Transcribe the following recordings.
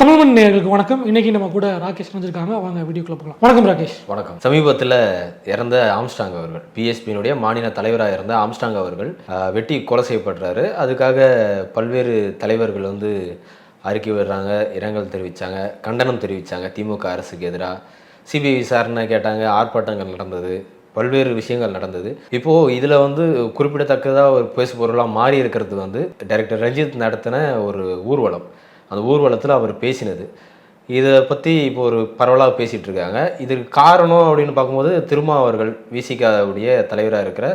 தமிழ்மண் நேர்களுக்கு வணக்கம். இன்னைக்கு நம்ம கூட ராகேஷ் வந்திருக்காங்க அவங்க வீடியோக்குள்ள போகலாம். வணக்கம் ராகேஷ். வணக்கம். சமீபத்தில் இறந்த ஆம்ஸ்டாங் அவர்கள் பிஎஸ்பியினுடைய மாநில தலைவராக இருந்த ஆம்ஸ்டாங் அவர்கள் வெட்டி கொலை செய்யப்படுறாரு அதுக்காக பல்வேறு தலைவர்கள் வந்து அறிக்கை விடுறாங்க இரங்கல் தெரிவித்தாங்க கண்டனம் தெரிவித்தாங்க திமுக அரசுக்கு எதிராக சிபிஐ விசாரணை கேட்டாங்க ஆர்ப்பாட்டங்கள் நடந்தது பல்வேறு விஷயங்கள் நடந்தது. இப்போது இதில் வந்து குறிப்பிடத்தக்கதாக ஒரு பேசு பொருளாக மாறி இருக்கிறது வந்து டைரக்டர் ரஞ்சித் நடத்தின ஒரு ஊர்வலம். அந்த ஊர்வலத்தில் அவர் பேசினது. இதை பற்றி இப்போ ஒரு பரவலாக பேசிகிட்டு இருக்காங்க. இதுக்கு காரணம் அப்படின்னு பார்க்கும்போது திருமா அவர்கள் விசிகாவுடைய தலைவராக இருக்கிற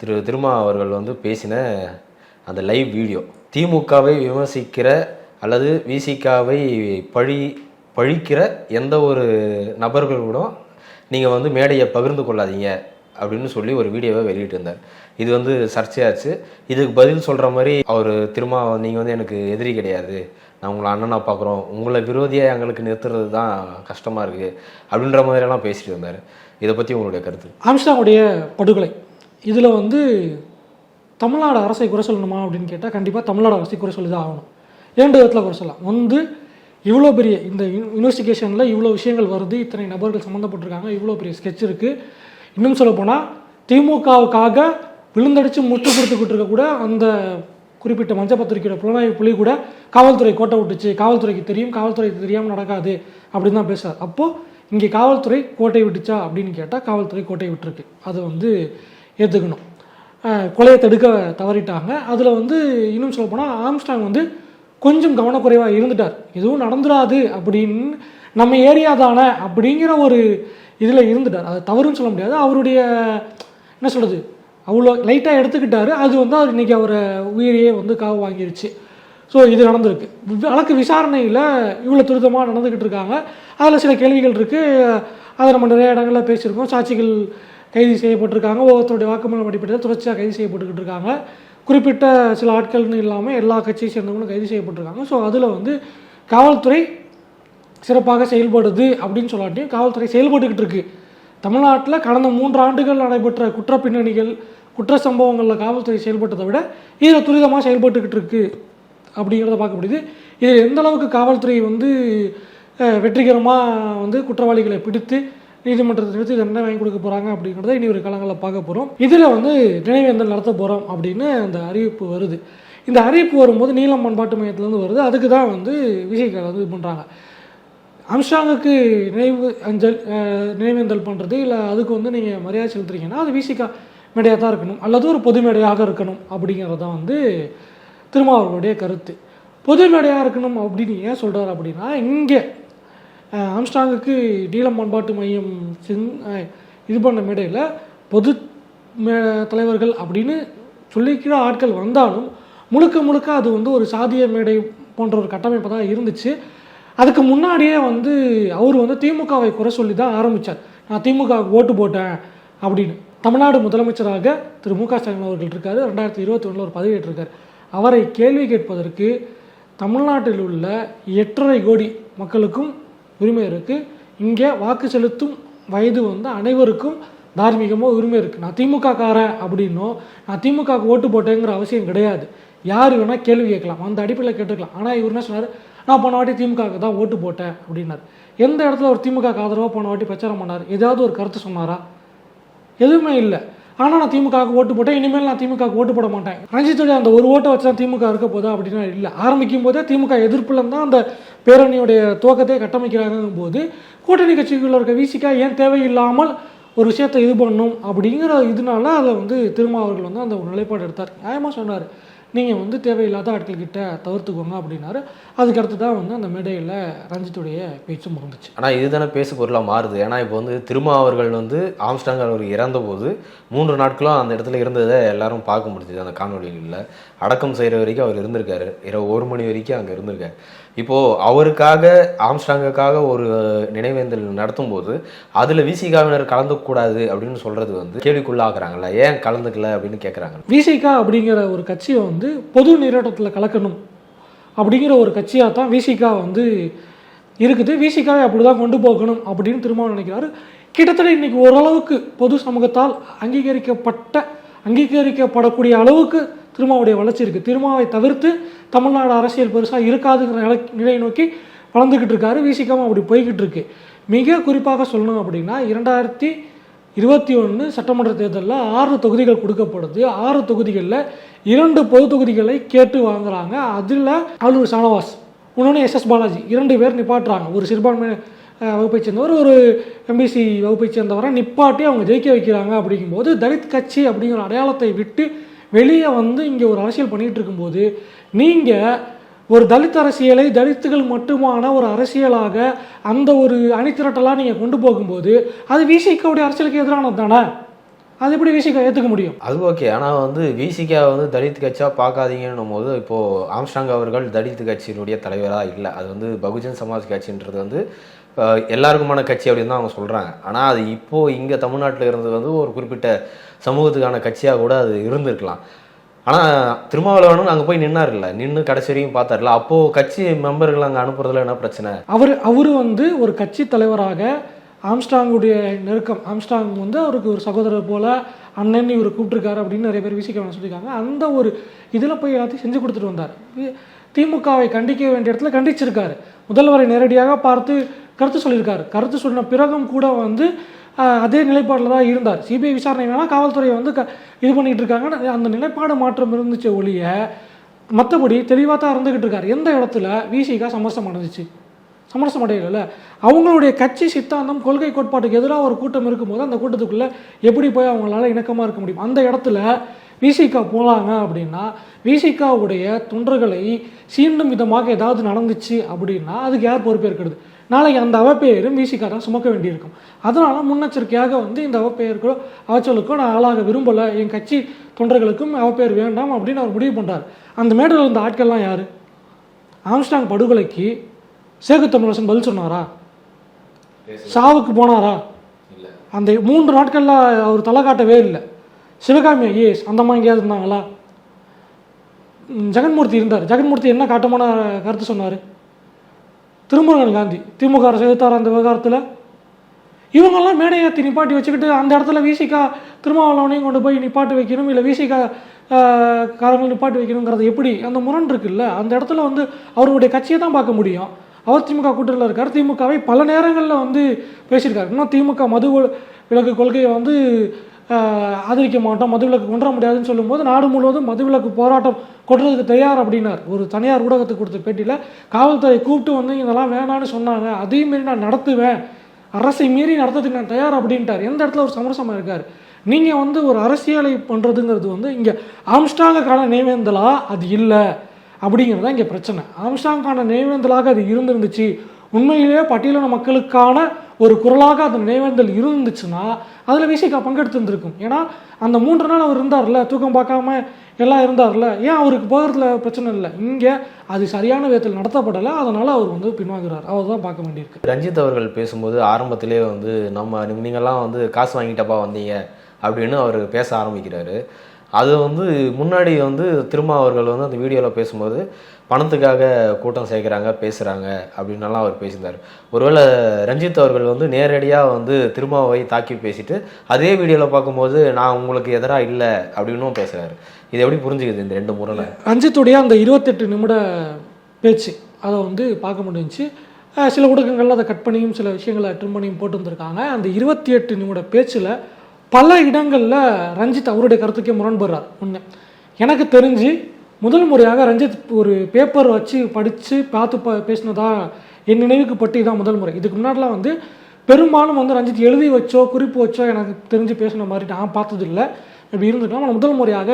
திரு திருமா அவர்கள் வந்து பேசின அந்த லைவ் வீடியோ. திமுகவை விமர்சிக்கிற அல்லது விசிகாவை பழி பழிக்கிற எந்த ஒரு நபர்களோடும் நீங்கள் வந்து மேடையை பகிர்ந்து கொள்ளாதீங்க அப்படின்னு சொல்லி ஒரு வீடியோவை வெளியிட்டு இருந்தார். இது வந்து சர்ச்சையாச்சு. இதுக்கு பதில் சொல்கிற மாதிரி அவர் திரும்ப நீங்கள் வந்து எனக்கு எதிரி கிடையாது. நான் உங்களை அண்ணனாக பார்க்குறோம். உங்களை விரோதியாக எங்களுக்கு நிறுத்துறது தான் கஷ்டமாக இருக்குது அப்படின்ற மாதிரியெல்லாம் பேசிட்டு இருந்தார். இதை பற்றி உங்களுடைய கருத்து? ஆம்ஸ்டாங்குடைய படுகொலை. இதில் வந்து தமிழ்நாடு அரசை குறை சொல்லணுமா அப்படின்னு கேட்டால் கண்டிப்பாக தமிழ்நாடு அரசை குறை சொல்லி தான் ஆகணும். இரண்டு விதத்தில் குறை சொல்லலாம். வந்து இவ்வளோ பெரிய இந்த இன்வெஸ்டிகேஷனில் இவ்வளோ விஷயங்கள் வருது. இத்தனை நபர்கள் சம்மந்தப்பட்டிருக்காங்க. இவ்வளோ பெரிய ஸ்கெட்ச் இருக்குது இன்னும் சொல்லப்போனால் திமுகவுக்காக விழுந்தடிச்சு முட்டு கொடுத்துக்கிட்டு இருக்கக்கூட அந்த குறிப்பிட்ட மஞ்ச பத்திரிக்கையோட புலனாய்வு புலி கூட காவல்துறை கோட்டை விட்டுச்சு. காவல்துறைக்கு தெரியும். காவல்துறைக்கு தெரியாமல் நடக்காது. அப்படின்னு தான் பேசுகிறார் அப்போது இங்கே காவல்துறை கோட்டை விட்டுச்சா அப்படின்னு கேட்டால் காவல்துறை கோட்டை விட்டுருக்கு. அதை வந்து ஏற்றுக்கணும் கொலையை தடுக்க தவறிட்டாங்க. அதில் வந்து இன்னும் சொல்லப்போனால் ஆம்ஸ்டாங் வந்து கொஞ்சம் கவனக்குறைவாக இருந்துட்டார். எதுவும் நடந்துடாது அப்படின்னு நம்ம ஏரியா தானே அப்படிங்கிற ஒரு இதில் இருந்துட்டார். அது தவறுன்னு சொல்ல முடியாது. அவருடைய என்ன சொல்கிறது அவ்வளோ லைட்டாக எடுத்துக்கிட்டாரு. அது வந்து அவர் இன்றைக்கி அவரை உயிரையே வந்து காவு வாங்கிருச்சு. ஸோ இது நடந்திருக்கு. வழக்கு விசாரணையில் இவ்வளோ துரிதமாக நடந்துக்கிட்டு இருக்காங்க. அதில் சில கேள்விகள் இருக்குது அதை நம்ம நிறைய இடங்களில் பேசியிருக்கோம். சாட்சிகள் கைது செய்யப்பட்டிருக்காங்க. ஒவ்வொருத்தருடைய வாக்குமூலம் அடிப்படையில் தொடர்ச்சியாக கைது செய்யப்பட்டுக்கிட்டு இருக்காங்க. குறிப்பிட்ட சில ஆட்கள்னு இல்லாமல் எல்லா கட்சியை சேர்ந்தவங்களும் கைது செய்யப்பட்டிருக்காங்க. ஸோ அதில் வந்து காவல்துறை சிறப்பாக செயல்படுது அப்படின்னு சொல்லாட்டியும் காவல்துறை செயல்பட்டுக்கிட்டு இருக்குது தமிழ்நாட்டில் கடந்த மூன்று ஆண்டுகள் நடைபெற்ற குற்ற பின்னணிகள் குற்ற சம்பவங்களில் காவல்துறை செயல்பட்டதை விட இதில் துரிதமாக செயல்பட்டுக்கிட்டு இருக்குது அப்படிங்கிறத பார்க்க முடியுது. இது எந்த அளவுக்கு காவல்துறை வந்து வெற்றிகரமாக வந்து குற்றவாளிகளை பிடித்து நீதிமன்றத்தை நிறுத்தி தண்டனை வாங்கி கொடுக்க போகிறாங்க அப்படிங்கிறத இனி ஒரு காலங்களில் பார்க்க போகிறோம் இதில் வந்து நினைவேந்தல் நடத்த போகிறோம் அப்படின்னு அந்த அறிவிப்பு வருது. இந்த அறிவிப்பு வரும்போது நீலம் பண்பாட்டு மையத்துலேருந்து வருது. அதுக்கு தான் வந்து விஜய்கால் வந்து இது பண்ணுறாங்க அம்ஷாங்குக்கு நினைவு அஞ்சல் நினைவேந்தல் பண்ணுறது இல்லை அதுக்கு வந்து நீங்கள் மரியாதை செலுத்துறீங்கன்னா அது விசிகா மேடையாக தான் இருக்கணும். அல்லது ஒரு பொது மேடையாக இருக்கணும் அப்படிங்கிறது தான் வந்து திருமாவர்களுடைய கருத்து. பொது மேடையாக இருக்கணும் அப்படின்னு ஏன் சொல்கிறார் அப்படின்னா இங்கே ஆம்ஸ்டாங்குக்கு நீலம் பண்பாட்டு மையம் சென் இது பண்ண மேடையில் பொது மே தலைவர்கள் அப்படின்னு சொல்லிக்கிற ஆட்கள் வந்தாலும் முழுக்க முழுக்க அது வந்து ஒரு சாதிய மேடை போன்ற ஒரு கட்டமைப்பு தான் இருந்துச்சு. அதுக்கு முன்னாடியே வந்து அவர் வந்து திமுகவை குறை சொல்லி தான் ஆரம்பித்தார் நான் திமுக ஓட்டு போட்டேன் அப்படின்னு. தமிழ்நாடு முதலமைச்சராக திரு மு க ஸ்டாலின் அவர்கள் இருக்கார். ரெண்டாயிரத்தி இருபத்தி ஒன்றில் ஒரு பதவியேற்றிருக்கார் அவரை கேள்வி கேட்பதற்கு தமிழ்நாட்டில் உள்ள எட்டரை கோடி மக்களுக்கும் உரிமை இருக்குது இங்கே வாக்கு செலுத்தும் வயது வந்து அனைவருக்கும் தார்மீகமாக உரிமை இருக்குது நான் திமுக காரன் அப்படின்னோ நான் திமுகக்கு ஓட்டு போட்டேங்கிற அவசியம் கிடையாது. யார் வேணால் கேள்வி கேட்கலாம். அந்த அடிப்படையில் கேட்டுக்கலாம். ஆனால் இவர் என்ன சொன்னார்? நான் போன வாட்டி திமுகவுக்கு தான் ஓட்டு போட்டேன் அப்படின்னார். எந்த இடத்துல ஒரு திமுக ஆதரவாக போன வாட்டி பிரச்சாரம் பண்ணார்? ஏதாவது ஒரு கருத்து சொன்னாரா? எதுவுமே இல்லை. ஆனால் நான் திமுகவுக்கு ஓட்டு போட்டேன். இனிமேல் நான் திமுகவுக்கு ஓட்டு போட மாட்டேன். ரஞ்சித்துடைய அந்த ஒரு ஓட்டை வச்சு தான் திமுக இருக்க போதா அப்படின்னா இல்லை. ஆரம்பிக்கும் போதே திமுக எதிர்ப்புல தான் அந்த பேரணியுடைய துவக்கத்தை கட்டமைக்கிறாங்கும் போது கூட்டணி கட்சிகளில் இருக்க விசிக்கா ஏன் தேவையில்லாமல் ஒரு விஷயத்தை இது பண்ணும் அப்படிங்கிற இதனால அதில் வந்து திருமாவர்கள் வந்து அந்த ஒரு நிலைப்பாடு எடுத்தார். நியாயமாக சொன்னார். நீங்கள் வந்து தேவையில்லாத ஆட்கள்கிட்ட தவிர்த்துக்கோங்க அப்படின்னாரு. அதுக்கடுத்து தான் வந்து அந்த மேடையில் ரஞ்சித்துடைய பேச்சு முடிஞ்சிச்சு. ஆனால் இதுதானே பேசு பொருளாக மாறுது. ஏன்னா இப்போ வந்து திருமா அவர்கள் வந்து ஆம்ஸ்டாங் அவர் இறந்தபோது மூன்று நாட்களும் அந்த இடத்துல இருந்ததை எல்லாரும் பார்க்க முடிஞ்சுது அந்த காணொலியில் அடக்கம் செய்கிற வரைக்கும் அவர் இருந்திருக்காரு. இரவு ஒரு மணி வரைக்கும் அங்கே இருந்திருக்காரு. இப்போது அவருக்காக ஆம்ஸ்டாங்குக்காக ஒரு நினைவேந்தல் நடத்தும் போது அதில் விசிகாவினர் கலந்துக்கூடாது அப்படின்னு சொல்கிறது வந்து கேள்விக்குள்ளாகிறாங்களா ஏன் கலந்துக்கல அப்படின்னு கேட்குறாங்க விசிகா அப்படிங்கிற ஒரு கட்சியை வந்து பொது நீரோட்டத்தில் கலக்கணும் அப்படிங்கிற ஒரு கட்சியாக தான் விசிகா வந்து இருக்குது. விசிகாவை அப்படி தான் கொண்டு போகணும் அப்படின்னு திரும்ப நினைக்கிறாரு. கிட்டத்தட்ட இன்னைக்கு ஓரளவுக்கு பொது சமூகத்தால் அங்கீகரிக்கப்பட்ட அங்கீகரிக்கப்படக்கூடிய அளவுக்கு திருமாவுடைய வளர்ச்சி இருக்குது திருமாவை தவிர்த்து தமிழ்நாடு அரசியல் பெருசாக இருக்காதுங்கிற நிலை நிலையை நோக்கி வளர்ந்துக்கிட்டு இருக்காரு. வீசிக்காமல் அப்படி போய்கிட்டு இருக்கு. மிக குறிப்பாக சொல்லணும் அப்படின்னா இரண்டாயிரத்தி இருபத்தி ஒன்று சட்டமன்ற தேர்தலில் ஆறு தொகுதிகள் கொடுக்கப்படுது. ஆறு தொகுதிகளில் இரண்டு பொது தொகுதிகளை கேட்டு வாங்குறாங்க அதில் ஆளுநர் ஷானவாஸ் இன்னொன்று எஸ்எஸ் பாலாஜி இரண்டு பேர் நிப்பாட்டுறாங்க. ஒரு சிறுபான்மை வகுப்பை சேர்ந்தவர் ஒரு எம்பிசி வகுப்பை சேர்ந்தவரை நிப்பாட்டி அவங்க ஜெயிக்க வைக்கிறாங்க அப்படிங்கும்போது தலித் கட்சி அப்படிங்கிற அடையாளத்தை விட்டு வெளியே வந்து இங்கே ஒரு அரசியல் பண்ணிகிட்டு இருக்கும்போது நீங்கள் ஒரு தலித் அரசியலை தலித்துகள் மட்டுமான ஒரு அரசியலாக அந்த ஒரு அணிதிரட்டலாக நீங்கள் கொண்டு போகும்போது அது வீசிக்கக்கூடிய அரசியலுக்கு எதிரானது தானே? அது எப்படி விசிக ஏற்றுக்க முடியும்? அது ஓகே ஆனால் வந்து விசிகா வந்து தலித் கட்சியாக பார்க்காதீங்கன்னும் போது இப்போது ஆம்ஸ்டாங் அவர்கள் தலித் கட்சியினுடைய தலைவராக இல்லை. அது வந்து பகுஜன் சமாஜ் கட்சின்றது வந்து எல்லாருக்குமான கட்சி அப்படின்னு தான் அவங்க சொல்கிறாங்க ஆனால் அது இப்போது இங்கே தமிழ்நாட்டில் இருந்தது வந்து ஒரு குறிப்பிட்ட சமூகத்துக்கான கட்சியாக கூட அது இருந்திருக்கலாம். ஆனால் திருமாவளவனும் அங்கே போய் நின்னார்ல நின்று கடைசி வரையும் பார்த்தார்ல. அப்போது கட்சி மெம்பர்கள் அங்கே அனுப்புறதுல என்ன பிரச்சனை? அவர் அவர் வந்து ஒரு கட்சி தலைவராக ஆம்ஸ்டாங்குடைய நெருக்கம் ஆம்ஸ்டாங் வந்து அவருக்கு ஒரு சகோதரர் போல் அண்ணன் இவர் கூப்பிட்டுருக்காரு அப்படின்னு நிறைய பேர் விசிக்க சொல்லியிருக்காங்க. அந்த ஒரு இதில் போய் எல்லாத்தையும் செஞ்சு கொடுத்துட்டு வந்தார். திமுகவை கண்டிக்க வேண்டிய இடத்துல கண்டிச்சிருக்காரு. முதல்வரை நேரடியாக பார்த்து கருத்து சொல்லியிருக்காரு. கருத்து சொன்ன பிறகும் கூட வந்து அதே நிலைப்பாடில் தான் இருந்தார். சிபிஐ விசாரணை வேணால் காவல்துறையை வந்து க இது பண்ணிகிட்டு இருக்காங்க. அந்த நிலைப்பாடு மாற்றம் இருந்துச்சு ஒழிய மற்றபடி தெளிவாக தான் இருந்துக்கிட்டு இருக்காரு. எந்த இடத்துல? விசிகா சமரசம் அடைஞ்சிச்சு. சமரசம் அடையல அவங்களுடைய கட்சி சித்தாந்தம் கொள்கை கோட்பாட்டுக்கு எதிராக ஒரு கூட்டம் இருக்கும்போது அந்த கூட்டத்துக்குள்ளே எப்படி போய் அவங்களால இணக்கமாக இருக்க முடியும்? அந்த இடத்துல விசிகா போகலாங்க அப்படின்னா விசிகாவுடைய தொண்டர்களை சீண்டும் விதமாக ஏதாவது நடந்துச்சு அப்படின்னா அதுக்கு யார் பொறுப்பேற்கிறது? நாளைக்கு அந்த அவப்பெயரும் விசிகா தான் சுமக்க வேண்டியிருக்கும். அதனால முன்னெச்சரிக்கையாக வந்து இந்த அவப்பெயருக்கோ அவச்சலுக்கோ நான் ஆளாக விரும்பலை. என் கட்சி தொண்டர்களுக்கும் அவப்பெயர் வேண்டாம் அப்படின்னு அவர் முடிவு பண்ணுறாரு அந்த மேடையில் இருந்த ஆட்கள்லாம் யார்? ஆம்ஸ்டாங் படுகொலைக்கு சேகு தமிழரசன் பதில் சொன்னாரா? சாவுக்கு போனாரா? அந்த மூன்று நாட்களில் அவர் தலை காட்டவே இல்லை. சிவகாமி ஐஏஎஸ் அந்த மாதிரி எங்கேயாவது இருந்தாங்களா? ஜெகன்மூர்த்தி இருந்தார். ஜெகன்மூர்த்தி என்ன காட்டமான கருத்து சொன்னார்? திருமுருகன் காந்தி திமுக அரசு எதிர்த்தார் அந்த விவகாரத்தில்? இவங்கெல்லாம் மேடை ஏற்றி நிப்பாட்டி வச்சுக்கிட்டு அந்த இடத்துல விசிகா திருமாவளவனையும் கொண்டு போய் நிப்பாட்டி வைக்கணும் இல்லை விசிகா காரங்கள் நிப்பாட்டி வைக்கணுங்கிறது எப்படி? அந்த முரண் இருக்குல்ல அந்த இடத்துல வந்து அவருடைய கட்சியை தான் பார்க்க முடியும். அவர் திமுக கூட்டத்தில் இருக்கார். திமுகவை பல நேரங்களில் வந்து பேசியிருக்காரு. இன்னும் திமுக மது விலக்கு கொள்கையை வந்து ஆதரிக்க மாட்டோம் மது விலக்கு கொண்டு வர முடியாதுன்னு சொல்லும்போது நாடு முழுவதும் மது விலக்கு போராட்டம் கொண்டுறதுக்கு தயார் அப்படின்னார். ஒரு தனியார் ஊடகத்துக்கு கொடுத்த பேட்டியில் காவல்துறை கூப்பிட்டு வந்து இதெல்லாம் வேணான்னு சொன்னாங்க. அதையும் மீறி நான் நடத்துவேன். அரசை மீறி நடத்துறதுக்கு நான் தயார் அப்படின்ட்டார். எந்த இடத்துல ஒரு சமரசமாக இருக்கார்? நீங்கள் வந்து ஒரு அரசியலை பண்ணுறதுங்கிறது வந்து இங்கே ஆம்ஸ்டாங்க கால நியமந்தலா அது இல்லை. அப்படிங்கிறது தான் இங்கே பிரச்சனை. ஆம்ஸ்டாங்கான நினைவேந்தலாக அது இருந்திருந்துச்சு. உண்மையிலேயே பட்டியலின மக்களுக்கான ஒரு குரலாக அந்த நினைவேந்தல் இருந்துச்சுன்னா அதில் விசிகா பங்கெடுத்துருந்துருக்கும். ஏன்னா அந்த மூன்று நாள் அவர் இருந்தார்ல தூக்கம் பார்க்காம எல்லாம் இருந்தார்ல ஏன் அவருக்கு போகிறதுல பிரச்சனை இல்லை? இங்கே அது சரியான விதத்தில் நடத்தப்படலை அதனால் அவர் வந்து பின்வாங்குறார். அவர் தான் பார்க்க வேண்டியிருக்கு. ரஞ்சித் அவர்கள் பேசும்போது ஆரம்பத்திலே வந்து நம்ம நீங்கள்லாம் வந்து காசு வாங்கிட்டப்பா வந்தீங்க அப்படின்னு அவர் பேச ஆரம்பிக்கிறாரு. அது வந்து முன்னாடி வந்து திரும்ப அவர்கள் வந்து அந்த வீடியோவில் பேசும்போது பணத்துக்காக கூட்டம் சேர்க்குறாங்க பேசுகிறாங்க அப்படின்னலாம் அவர் பேசியிருந்தார். ஒருவேளை ரஞ்சித் அவர்கள் வந்து நேரடியாக வந்து திருமாவை தாக்கி பேசிட்டு அதே வீடியோவில் பார்க்கும்போது நான் உங்களுக்கு எதிராக இல்லை அப்படின்னும் பேசுகிறாரு இது எப்படி புரிஞ்சுக்குது இந்த ரெண்டு முறையில் ரஞ்சித்துடைய அந்த இருபத்தெட்டு நிமிட பேச்சு அதை வந்து பார்க்க முடிஞ்சு சில ஊடகங்கள்ல அதை கட் பண்ணியும் சில விஷயங்களை ட்ரிம் பண்ணியும் போட்டு வந்திருக்காங்க. அந்த இருபத்தி எட்டு நிமிட பேச்சில் பல இடங்களில் ரஞ்சித் அவருடைய கருத்துக்கே முரண்படுறார். ஒன்று எனக்கு தெரிஞ்சு முதல் முறையாக ரஞ்சித் ஒரு பேப்பர் வச்சு படித்து பார்த்து ப பேசினதா என் நினைவுக்கு பட்டு இதான் முதல் முறை. இதுக்கு முன்னாடிலாம் வந்து பெரும்பாலும் வந்து ரஞ்சித் எழுதி வச்சோ குறிப்பு வச்சோ எனக்கு தெரிஞ்சு பேசின மாதிரி நான் பார்த்ததில்ல. இப்படி இருந்துட்டோம் ஆனால் முதல் முறையாக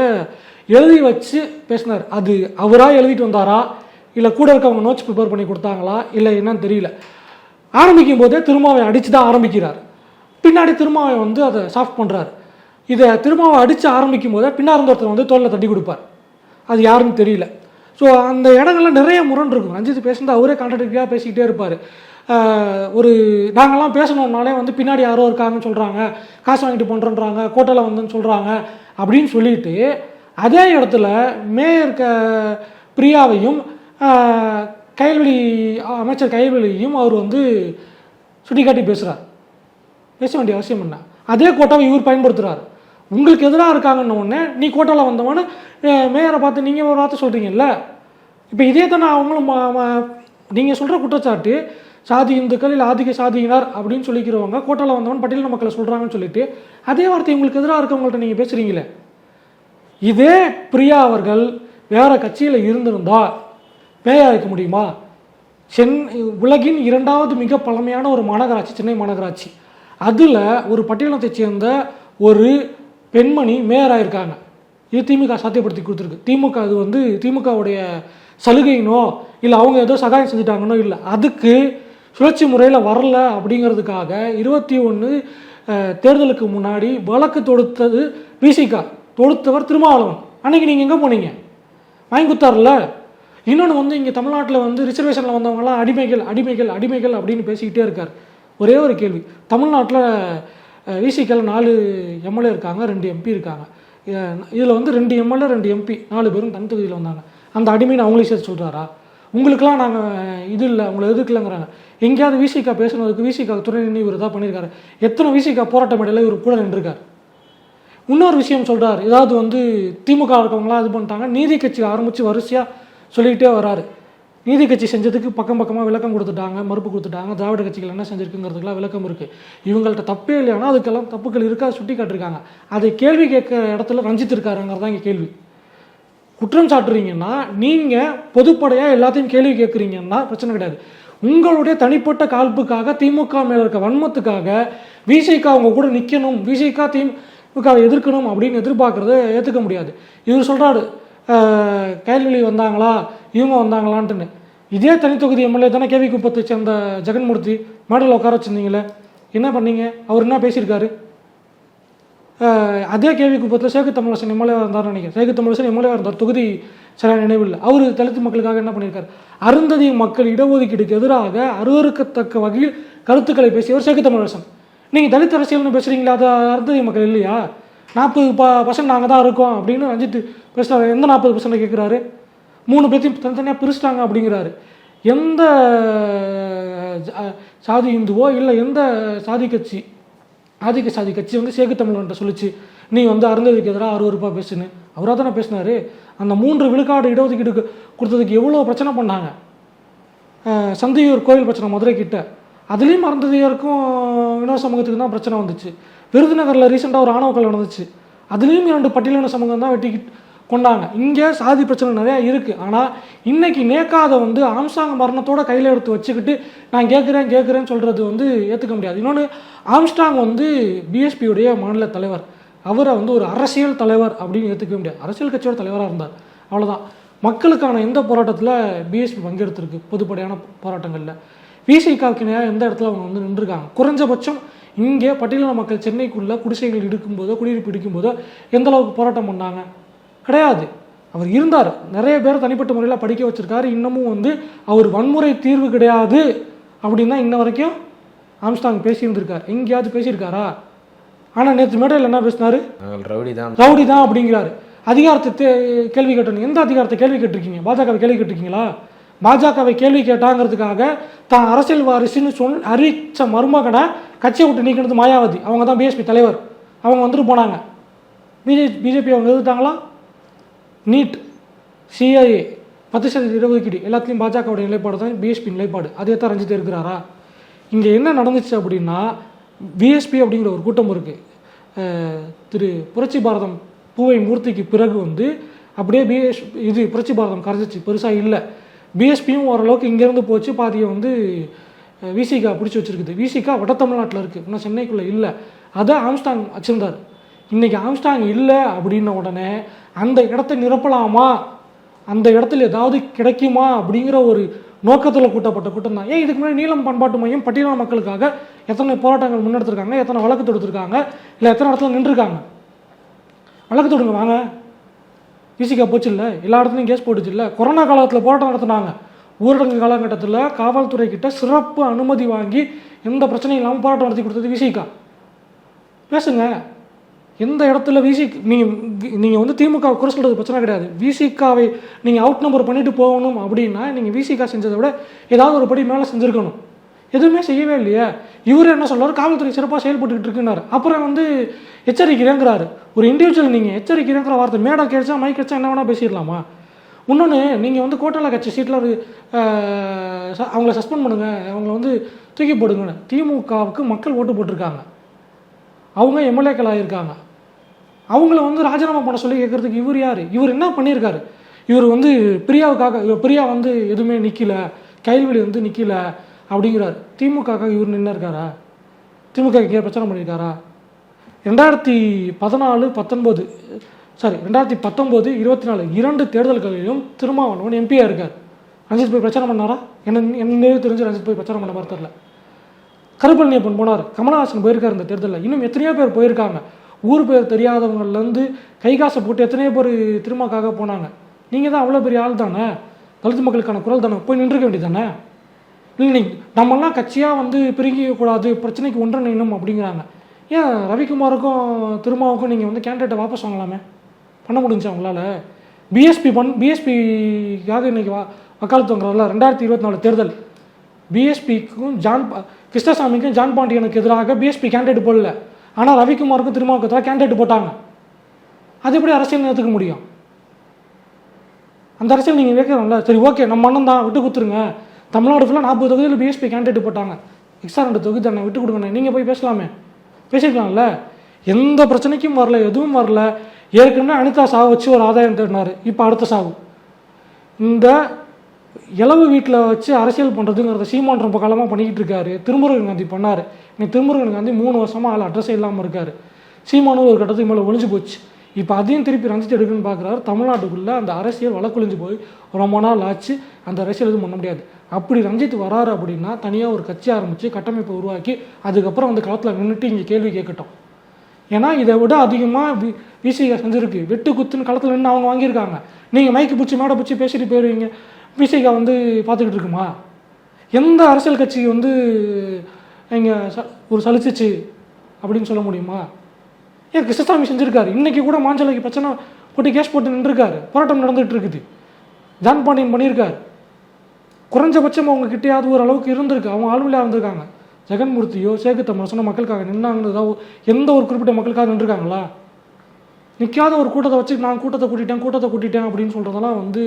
எழுதி வச்சு பேசினார். அது அவராக எழுதிட்டு வந்தாரா? இல்லை கூட இருக்கவங்க நோட்ஸ் ப்ரிப்பேர் பண்ணி கொடுத்தாங்களா? இல்லை என்னன்னு தெரியல. ஆரம்பிக்கும் போதே திருமாவை அடித்து தான் ஆரம்பிக்கிறார். பின்னாடி திருமாவை வந்து அதை சாஃப்ட் பண்ணுறாரு இதை திருமாவை அடித்து ஆரம்பிக்கும் போதே பின்னாடி ஒருத்தர் வந்து தோலில் தட்டி கொடுப்பார். அது யாருன்னு தெரியல. ஸோ அந்த இடங்கள்ல நிறைய முரண் இருக்கும். ரஞ்சித் பேசுனது அவரே கான்ட்ரடிக்டாக பேசிக்கிட்டே இருப்பார். ஒரு நாங்கள்லாம் பேசணும்னாலே வந்து பின்னாடி யாரோ இருக்காங்கன்னு சொல்கிறாங்க காசு வாங்கிட்டு பண்ணுறன்றாங்க கோட்டையில் வந்துன்னு சொல்கிறாங்க அப்படின்னு சொல்லிட்டு அதே இடத்துல மேயர் க பிரியாவையும் கைல்வெளி அமைச்சர் கைல்வெளியையும் அவர் வந்து சுட்டிக்காட்டி பேசுகிறார் பேச வேண்டிய அவசியம் என்ன அதே கோட்டாவை இவர் பயன்படுத்துகிறார் உங்களுக்கு எதிராக இருக்காங்கன்னு ஒன்று நீ கோட்டாவில் வந்தவொன்னே மேயரை பார்த்து நீங்கள் ஒரு வார்த்தை சொல்கிறீங்கல்ல இப்போ இதே தானே அவங்களும் நீங்கள் சொல்கிற குற்றச்சாட்டு சாதி இந்துக்கள் இல்லை ஆதிக்க சாதியினர் அப்படின்னு சொல்லிக்கிறவங்க கோட்டாவில் வந்தவன் பட்டியலின மக்களை சொல்கிறாங்கன்னு சொல்லிட்டு அதே வார்த்தை உங்களுக்கு எதிராக இருக்கவங்கள்ட்ட நீங்கள் பேசுகிறீங்களே இதே பிரியா அவர்கள் வேறு கட்சியில் இருந்திருந்தா மேயா இருக்க முடியுமா? சென் உலகின் இரண்டாவது மிக பழமையான ஒரு மாநகராட்சி சென்னை மாநகராட்சி. அதில் ஒரு பட்டியலத்தை சேர்ந்த ஒரு பெண்மணி மேயராக இருக்காங்க. இது திமுக சாத்தியப்படுத்தி கொடுத்துருக்கு. திமுக அது வந்து திமுகவுடைய சலுகையினோ இல்லை அவங்க ஏதோ சகாயம் செஞ்சுட்டாங்கன்னோ இல்லை. அதுக்கு சுழற்சி முறையில் வரல அப்படிங்கிறதுக்காக இருபத்தி ஒன்று தேர்தலுக்கு முன்னாடி வழக்கு தொடுத்தது விசிகா. தொடுத்தவர் திருமாவளவன். அன்னைக்கு நீங்கள் எங்கே போனீங்க? வாங்கி கொடுத்தாருல? இன்னொன்று வந்து இங்கே தமிழ்நாட்டில் வந்து ரிசர்வேஷனில் வந்தவங்களாம் அடிமைகள் அடிமைகள் அடிமைகள் அப்படின்னு பேசிக்கிட்டே இருக்கார். ஒரே ஒரு கேள்வி. தமிழ்நாட்டில் விசிக்கல் நாலு எம்எல்ஏ இருக்காங்க ரெண்டு எம்பி இருக்காங்க. இதில் வந்து ரெண்டு எம்எல்ஏ ரெண்டு எம்பி நாலு பேரும் தனி தொகுதியில் வந்தாங்க. அந்த அடிமைன்னு அவங்களே சேர்த்து சொல்கிறாரா உங்களுக்கெல்லாம் நாங்கள் இது இல்லை உங்களை எதுக்கலங்கிறாங்க எங்கேயாவது விசிகா பேசுனதுக்கு விசிகா துணை நின்று இவர் இதாக பண்ணியிருக்காரு. எத்தனை விசிகா போராட்ட மேடையில் இவர் கூட நின்றுருக்கார். இன்னொரு விஷயம் சொல்கிறார் ஏதாவது வந்து திமுக இருக்கவங்களாம் இது பண்ணிட்டாங்க நீதி கட்சி ஆரம்பித்து வரிசையாக சொல்லிக்கிட்டே வராரு. நீதி கட்சி செஞ்சதுக்கு பக்கம் பக்கமாக விளக்கம் கொடுத்துட்டாங்க மறுப்பு கொடுத்துட்டாங்க. திராவிட கட்சிகள் என்ன செஞ்சுருக்குங்கிறதுக்கெல்லாம் விளக்கம் இருக்குது இவங்கள்ட்ட தப்பே இல்லையானா அதுக்கெல்லாம் தப்புகள் இருக்கா? சுட்டி காட்டிருக்காங்க. அதை கேள்வி கேட்குற இடத்துல ரஞ்சித் இருக்காருங்கிறது தான் இங்கே கேள்வி. குற்றம் சாட்டுறீங்கன்னா நீங்கள் பொதுப்படையாக எல்லாத்தையும் கேள்வி கேட்குறீங்கன்னா பிரச்சனை கிடையாது. உங்களுடைய தனிப்பட்ட காழ்ப்புக்காக திமுக மேலே இருக்க வன்மத்துக்காக விசிகா அவங்க கூட நிற்கணும் விசிகா திமுக எதிர்க்கணும் அப்படின்னு எதிர்பார்க்குறத ஏற்றுக்க முடியாது. இவர் சொல்கிறாரு கேள்வி வந்தாங்களா? இவங்க வந்தாங்களான்ட்டுன்னு. இதே தனித்தொகுதி எம்எல்ஏ தானே கேவி குப்பத்தை சேர்ந்த ஜெகன்மூர்த்தி மாடலில் உட்கார வச்சிருந்தீங்களே? என்ன பண்ணீங்க? அவர் என்ன பேசியிருக்காரு? அதே கேவி குப்பத்தில் சேகு தமிழரசன் எம்எல்ஏ இருந்தார் நினைக்கிறேன். சேகு தமிழரசன் எம்எல்ஏ இருந்தார். தொகுதி சரியான நினைவில் அவர் தலித்து மக்களுக்காக என்ன பண்ணியிருக்காரு? அருந்ததி மக்கள் இடஒதுக்கீடுக்கு எதிராக அருவருக்கத்தக்க வகையில் கருத்துக்களை பேசியவர் சேகு தமிழரசன். நீங்கள் தலித் அரசியல்னு பேசுகிறீங்களா அது அருந்ததி மக்கள் இல்லையா? நாற்பது ப பர்சன்ட் நாங்கள் தான் இருக்கோம் அப்படின்னு ரஞ்சித் பேசுகிறாரு எந்த நாற்பது பர்சன்ட் கேட்குறாரு மூணு பேர்த்தையும் தனித்தனியாக பிரிச்சிட்டாங்க அப்படிங்கிறாரு. எந்த சாதி இந்துவோ இல்லை எந்த சாதி கட்சி ஆதிக்க சாதி கட்சி வந்து சேகு தமிழன்ட்ட சொல்லிச்சு நீ வந்து அருந்ததிக்கு எதிராக அறுபது பேசுன்னு. அவராக தானே பேசினாரு. அந்த மூன்று விழுக்காடு இடஒதுக்கீடு கொடுத்ததுக்கு எவ்வளோ பிரச்சனை பண்ணாங்க. சந்தையூர் கோவில் கோயில் பிரச்சனை மதுரை கிட்ட. அதுலேயும் அருந்ததியருக்கும் இனோ சமூகத்துக்கு தான் பிரச்சனை வந்துச்சு. விருதுநகரில் ரீசெண்டாக ஒரு ஆணவ கொலை நடந்துச்சு. அதுலேயும் இரண்டு பட்டியலின சமூகம் தான் வெட்டி கொண்டாங்க. இங்கே சாதி பிரச்சனை நிறையா இருக்குது ஆனால் இன்றைக்கி நேக்காதை வந்து ஆம்ஸ்டாங் மரணத்தோட கையில் எடுத்து வச்சுக்கிட்டு நான் கேட்குறேன் கேட்குறேன்னு சொல்கிறது வந்து ஏற்றுக்க முடியாது. இன்னொன்று ஆம்ஸ்டாங் வந்து பிஎஸ்பியுடைய மாநில தலைவர். அவரை வந்து ஒரு அரசியல் தலைவர் அப்படின்னு ஏற்றுக்கவே முடியாது. அரசியல் கட்சியோட தலைவராக இருந்தார். அவ்வளோதான் மக்களுக்கான எந்த போராட்டத்தில் பிஎஸ்பி பங்கெடுத்திருக்கு? பொதுப்படையான போராட்டங்களில். விசிகாவுக்கு நேரம் எந்த இடத்துல அவங்க வந்து நின்றுருக்காங்க? குறைஞ்சபட்சம் இங்கே பட்டியலின மக்கள் சென்னைக்குள்ளே குடிசைகள் இடிக்கும்போதோ குடியிருப்பு இடிக்கும்போதோ எந்த அளவுக்கு போராட்டம் பண்ணாங்க? கிடையாது. அவர் இருந்தார். நிறைய பேர் தனிப்பட்ட முறையில் படிக்க வச்சிருக்காரு. இன்னமும் வந்து அவர் வன்முறை தீர்வு கிடையாது அப்படின்னு தான் இன்ன வரைக்கும் ஆம்ஸ்டாங் பேசியிருந்திருக்கார். எங்கேயாவது பேசியிருக்காரா? ஆனால் நேற்று மேடையில் என்ன பேசினாரு? ரவுடி தான். ரவுடி தான் அப்படிங்கிறாரு. அதிகாரத்தை கேள்வி கேட்டணும் எந்த அதிகாரத்தை கேள்வி கேட்டிருக்கீங்க? பாஜகவை கேள்வி கேட்டிருக்கீங்களா? பாஜகவை கேள்வி கேட்டாங்கிறதுக்காக தான் அரசியல் வாரிசுன்னு சொல் அறிவிச்ச மருமகனை கட்சியை விட்டு நீக்கினது மாயாவதி. அவங்க தான் பிஎஸ்பி தலைவர். அவங்க வந்துட்டு போனாங்க. பிஜே பிஜேபி அவங்க எதிர்த்தாங்களா? நீட் சிஐஏ பத்து சதவீத இடஒதுக்கீடு எல்லாத்துலேயும் பாஜகவுடைய நிலைப்பாடு தான் பிஎஸ்பி நிலைப்பாடு. அதே தான் ரஞ்சித் இருக்கிறாரா? இங்கே என்ன நடந்துச்சு அப்படின்னா பிஎஸ்பி அப்படிங்கிற ஒரு கூட்டம் இருக்குது திரு புரட்சி பாரதம் பூவை மூர்த்திக்கு பிறகு வந்து அப்படியே பிஎஸ் இது புரட்சி பாரதம் கரைஞ்சிச்சு. பெருசாக இல்லை. பிஎஸ்பியும் ஓரளவுக்கு இங்கேருந்து போச்சு. பாதியை வந்து விசிகா பிடிச்சி வச்சிருக்குது. விசிகா வட தமிழ்நாட்டில் இருக்குது இன்னும் சென்னைக்குள்ளே இல்லை. அதை ஆம்ஸ்டாங் வச்சுருந்தார். இன்றைக்கி ஆம்ஸ்டாங் இல்லை அப்படின்ன உடனே அந்த இடத்த நிரப்பலாமா? அந்த இடத்துல ஏதாவது கிடைக்குமா? அப்படிங்கிற ஒரு நோக்கத்தில் கூட்டப்பட்ட கூட்டம் தான். ஏன் இதுக்கு முன்னாடி நீளம் பண்பாட்டு மையம் பட்டியல மக்களுக்காக எத்தனை போராட்டங்கள் முன்னெடுத்திருக்காங்க? எத்தனை வழக்கு தொடுத்திருக்காங்க? இல்லை எத்தனை இடத்துல நின்றுருக்காங்க? வழக்கு தொடுங்க வாங்க. பிசிகா போச்சு இல்லை? எல்லா இடத்துலையும் கேஸ் போட்டுச்சு இல்லை? கொரோனா காலத்தில் போராட்டம் நடத்தினாங்க. ஊரடங்கு காலகட்டத்தில் காவல்துறை கிட்ட சிறப்பு அனுமதி வாங்கி எந்த பிரச்சனையும் இல்லாமல் போராட்டம் நடத்தி கொடுத்தது விசிகா பேசுங்க. எந்த இடத்துல விசி நீங்கள் நீங்கள் வந்து திமுக குறை சொல்கிறது பிரச்சனை கிடையாது. விசிகாவை நீங்கள் அவுட் நம்பர் பண்ணிட்டு போகணும் அப்படின்னா நீங்கள் விசிகா செஞ்சதை விட ஏதாவது ஒரு படி மேலே செஞ்சுருக்கணும். எதுவுமே செய்யவே இல்லையே. இவர் என்ன சொல்கிறார் காவல்துறை சிறப்பாக செயல்பட்டுக்கிட்டு இருக்குனார் அப்புறம் வந்து எச்சரிக்கிறேங்கிறாரு. ஒரு இண்டிவிஜுவல் நீங்கள் எச்சரிக்கிறேங்கிற வார்த்தை மேடை கிடைச்சா மைக் கிடைச்சா என்ன வேணால் பேசிடலாமா? இன்னொன்று நீங்கள் வந்து கோட்டால கட்சி சீட்டில் ஒரு அவங்கள சஸ்பெண்ட் பண்ணுங்க. அவங்கள வந்து தூக்கி போடுங்கன்னு. திமுகவுக்கு மக்கள் ஓட்டு போட்டிருக்காங்க. அவங்க எம்எல்ஏக்கள் ஆகியிருக்காங்க அவங்கள வந்து ராஜினாமா பண்ண சொல்லி கேட்குறதுக்கு இவர் யார்? இவர் என்ன பண்ணியிருக்காரு இவர் வந்து பிரியாவுக்காக இவர் பிரியா வந்து எதுவுமே நிற்கல கைல்வெளி வந்து நிற்கல அப்படிங்கிறார். திமுகக்காக இவர் நின்று இருக்காரா? திமுக எங்கேயா பிரச்சனை பண்ணியிருக்காரா ரெண்டாயிரத்தி பதினாலு பத்தொன்பது சாரி ரெண்டாயிரத்தி பத்தொம்போது இருபத்தி நாலு இரண்டு தேர்தல்களிலும் திருமாவளவன் எம்பியாக இருக்கார். ரஞ்சித் போய் பிரச்சாரம் பண்ணாரா? என்ன என்ன தெரிஞ்சு ரஞ்சித் போய் பிரச்சாரம் பண்ண மாதிரி தெரில கருப்பழனியப்பன் போனார். கமலஹாசன் போயிருக்கார் இந்த தேர்தலில். இன்னும் எத்தனையோ பேர் போயிருக்காங்க. ஊர் பேர் தெரியாதவங்கள்லேருந்து கை காசை போட்டு எத்தனையோ பேர் திருமாக்காக போனாங்க. நீங்கள் தான் அவ்வளோ பெரிய ஆள் தானே? தலித் மக்களுக்கான குரல் தானே? போய் நின்றுக்க வேண்டியதானே இல்லை நீங்கள் நம்மளாம் கட்சியாக வந்து பிரிக்கக்கூடாது பிரச்சனைக்கு ஒன்றிணையணும் அப்படிங்கிறாங்க. ஏன் ரவிக்குமாருக்கும் திருமாவுக்கும் நீங்கள் வந்து கேண்டிடேட்டை வாபஸ் வாங்கலாமே? பண்ண முடிஞ்சா உங்களால்? பிஎஸ்பி பண் பிஎஸ்பிக்காக இன்றைக்கி வா வக்காலத்து வாங்குறாருல ரெண்டாயிரத்தி இருபத்தி நாலு தேர்தல். பிஎஸ்பிக்கும் ஜான் பா- கிருஷ்ணசாமிக்கும் ஜான் பாண்டியனுக்கு எதிராக பிஎஸ்பி கேண்டிடேட் போடல. ஆனால் ரவிக்குமாருக்கும் திருமாவுக்கு கேண்டிடேட் போட்டாங்க. அது எப்படி அரசியல் ஏற்றுக்க முடியும்? அந்த அரசியல் நீங்கள் வைக்கிறோம்ல சரி ஓகே நம்ம மண்ணம் தான் விட்டு கொடுத்துருங்க. தமிழ்நாடு ஃபுல்லாக நாற்பது தொகுதியில் பிஎஸ்பி கேண்டிடேட் போட்டாங்க. எக்ஸ்ட்ரா ரெண்டு தொகுதி தானே விட்டு கொடுக்கணும் நீங்கள் போய் பேசலாமே. பேசிக்கலாம்ல? எந்த பிரச்சனைக்கும் வரல எதுவும் வரல. ஏற்கனவே அனிதா சாவு வச்சு ஒரு ஆதாயம் தேடினார். இப்போ அடுத்த சாவு. இந்த இளவு வீட்டில் வச்சு அரசியல் பண்ணுறதுங்கிறத சீமான் ரொம்ப காலமாக பண்ணிக்கிட்டு இருக்காரு. திருமுருகன் காந்தி பண்ணார். இன்னைக்கு திருமுருகன் காந்தி மூணு வருஷமாக ஆள் அட்ரஸே இல்லாமல் இருக்கார். சீமானும் ஒரு கட்டத்துக்கு மேலே ஒழிஞ்சு போச்சு. இப்போ அதையும் திருப்பி ரஞ்சித் எடுக்குன்னு பார்க்குறாரு தமிழ்நாட்டுக்குள்ளே அந்த அரசியல் வழக்குழிஞ்சு போய் ரொம்ப நாள் ஆச்சு. அந்த அரசியல் எதுவும் பண்ண முடியாது. அப்படி ரஞ்சித் வராரு அப்படின்னா தனியாக ஒரு கட்சி ஆரம்பித்து கட்டமைப்பை உருவாக்கி அதுக்கப்புறம் அந்த காலத்தில் நின்றுட்டு இங்கே கேள்வி கேட்கட்டும். ஏன்னா இதை விட அதிகமாக வி விசிகா செஞ்சுருக்கு. வெட்டு குத்துன்னு களத்தில் நின்று அவங்க வாங்கியிருக்காங்க. நீங்கள் மைக்கு பிடிச்சி மேடை பிடிச்சி பேசிட்டு போயிடுவீங்க விசிகா வந்து பார்த்துக்கிட்டு இருக்குமா? எந்த அரசியல் கட்சி வந்து இங்கே ச ஒரு சலிச்சிச்சு அப்படின்னு சொல்ல முடியுமா? ஏன் கிருஷ்ணசாமி செஞ்சுருக்காரு. இன்றைக்கி கூட மாஞ்சலைக்கு பிரச்சனை போட்டு கேஸ் போட்டு நின்றுருக்காரு. போராட்டம் நடந்துகிட்டு இருக்குது. ஜான் பாண்டியன் பண்ணியிருக்காரு. குறைஞ்சபட்சம் அவங்க கிட்டேயாவது ஒரு அளவுக்கு இருந்திருக்கு. அவங்க ஆளுமையாக இருந்திருக்காங்க. ஜெகன்மூர்த்தியோ சேகு சொன்ன மக்களுக்காக நின்னாங்கன்னு எந்த ஒரு குறிப்பிட்ட மக்களுக்காக நின்றுருக்காங்களா? நிற்காத ஒரு கூட்டத்தை வச்சு நான் கூட்டத்தை கூட்டிட்டேன் கூட்டத்தை கூட்டிட்டேன் அப்படின்னு சொல்கிறதெல்லாம் வந்து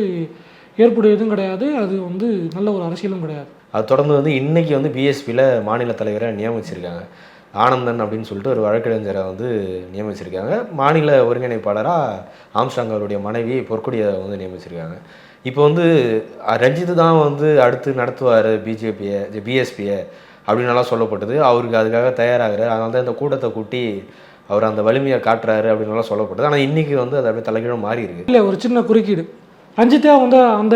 ஏற்புடையதும் கிடையாது அது வந்து நல்ல ஒரு அரசியலும் கிடையாது. அது தொடர்ந்து வந்து இன்னைக்கு வந்து பிஎஸ்பியில் மாநில தலைவரை நியமிச்சிருக்காங்க. ஆனந்தன் அப்படின்னு சொல்லிட்டு ஒரு வழக்கறிஞரை வந்து நியமிச்சிருக்காங்க. மாநில ஒருங்கிணைப்பாளராக ஆம்ஸ்டாங் அவருடைய மனைவி பொற்கொடியை வந்து நியமிச்சிருக்காங்க. இப்போ வந்து ரஞ்சித் தான் வந்து அடுத்து நடத்துவார் பிஜேபியை பிஎஸ்பியை அப்படின்னலாம் சொல்லப்பட்டது. அவருக்கு அதுக்காக தயாராகிறார். அதனால தான் இந்த கூட்டத்தை கூட்டி அவர் அந்த வலிமையை காட்டுறாரு அப்படின்னுலாம் சொல்லப்பட்டது. ஆனால் இன்னைக்கு வந்து அது அப்படியே தலைகீழ மாறி இருக்கு இல்லை ஒரு சின்ன குறுக்கீடு. ரஞ்சித்தே வந்து அந்த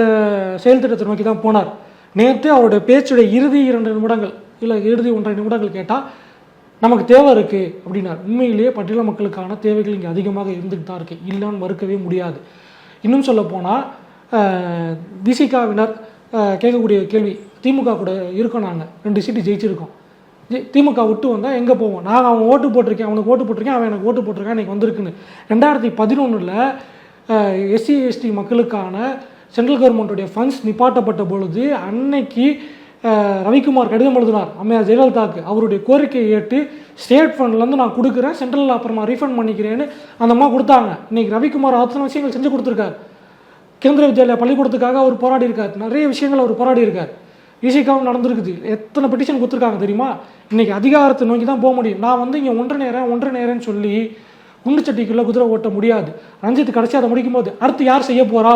செயல் திட்டத்தை நோக்கி தான் போனார். நேற்று அவருடைய பேச்சுடைய இறுதி இரண்டு நிமிடங்கள் இல்லை இறுதி ஒன்றரை நிமிடங்கள் கேட்டால் நமக்கு தேவை இருக்குது அப்படின்னார். உண்மையிலேயே பட்டியல மக்களுக்கான தேவைகள் இங்கே அதிகமாக இருந்துகிட்டு தான் இருக்குது இல்லைன்னு மறுக்கவே முடியாது. இன்னும் சொல்ல போனால் பிசிகாவினர் கேட்கக்கூடிய கேள்வி திமுக கூட இருக்கோம் நாங்கள் ரெண்டு சீட்டு ஜெயிச்சிருக்கோம். திமுக விட்டு வந்தால் எங்கே போவோம்? நான் அவன் ஓட்டு போட்டிருக்கேன் அவனுக்கு ஓட்டு போட்டிருக்கேன் அவன் எனக்கு ஓட்டு போட்டிருக்கான் இன்றைக்கி வந்திருக்குன்னு. ரெண்டாயிரத்தி பதினொன்றில் எஸ்சி எஸ்டி மக்களுக்கான சென்ட்ரல் கவர்மெண்ட்டுடைய ஃபண்ட்ஸ் நிப்பாட்டப்பட்ட பொழுது அன்னைக்கு ரவிக்குமார் கடிதம் எழுதினார். அம்மையார் ஜெயலலிதாவுக்கு. அவருடைய கோரிக்கையை ஏற்று ஸ்டேட் ஃபண்ட்லேருந்து நான் கொடுக்குறேன் சென்ட்ரலில் அப்புறமா ரீஃபண்ட் பண்ணிக்கிறேன்னு அந்த அம்மா கொடுத்தாங்க. இன்றைக்கி ரவிக்குமார் அத்தனை விஷயங்கள் செஞ்சு கொடுத்துருக்காரு. கேந்திர வித்யாலயா பள்ளிக்கூடத்துக்காக அவர் போராடி இருக்கார் நிறைய விஷயங்கள் அவர் போராடி இருக்கார் ஈசிக்காவும் நடந்திருக்குது. எத்தனை பெட்டிஷன் கொடுத்துருக்காங்க தெரியுமா? இன்றைக்கி அதிகாரத்தை நோக்கி தான் போக முடியும். நான் வந்து இங்கே ஒன்று நேரம் ஒன்று நேரம்னு சொல்லி குண்டு சட்டிக்குள்ளே குதிரை ஓட்ட முடியாது. ரஞ்சித் கடைசி அதை முடிக்கும் போது அடுத்து யார் செய்ய போறா?